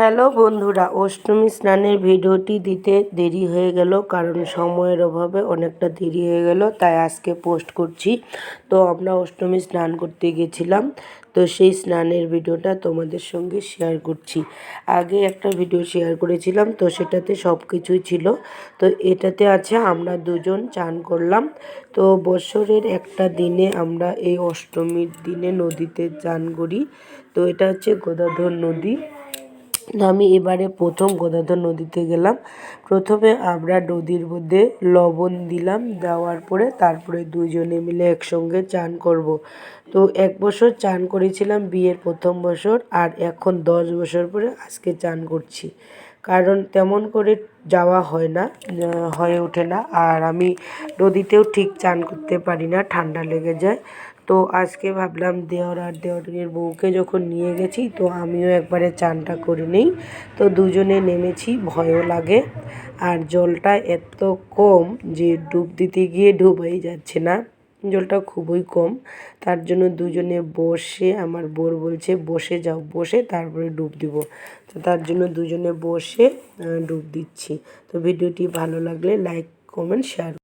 Hello বন্ধুরা, অষ্টমী স্নানের ভিডিওটি দিতে দেরি হয়ে গেল কারণ সময়ের অভাবে অনেকটা দেরি হয়ে গেল, তাই আজকে পোস্ট করছি। তো আমরা অষ্টমী স্নান করতে গেছিলাম, তো সেই স্নানের ভিডিওটা তোমাদের সঙ্গে শেয়ার করছি। আগে একটা ভিডিও শেয়ার করেছিলাম, তো সেটাতে সব কিছুই ছিল। তো এটাতে আছে আমরা দুজন চান করলাম, তো বছরের একটা দিনে আমরা এই অষ্টমীর দিনে নদীতে চান করি। তো এটা হচ্ছে গোদাধর নদী। আমি এবারে প্রথম গোদাধর নদীতে গেলাম। প্রথমে আমরা নদীর মধ্যে লবণ দিলাম, দেওয়ার পরে তারপরে দুজনে মিলে একসঙ্গে চান করব। তো এক বছর চান করেছিলাম বিয়ের প্রথম বছর, আর এখন দশ বছর পরে আজকে চান করছি। কারণ তেমন করে যাওয়া হয় না হয়ে ওঠে না, আর আমি নদীতেও ঠিক চান করতে পারি না, ঠান্ডা লেগে যায়। তো আজকে ভাবলাম দেওর আর দেওরের বউকে যখন নিয়ে গেছি, তো আমিও একবারে চানটা করে নিই। তো দুজনে নেমেছি, ভয়ও লাগে। আর জলটা এত কম যে ডুব দিতে গিয়ে ডুবাই যাচ্ছে না। জলটা খুবই কম। তার জন্য দুজনে বসে, আমার বোর বলছে, বসে যাও, বসে তারপরে ডুব দিব। তো তার জন্য দুজনে বসে ডুব দিচ্ছি। তো ভিডিওটি ভালো লাগলে লাইক, কমেন্ট শেয়ার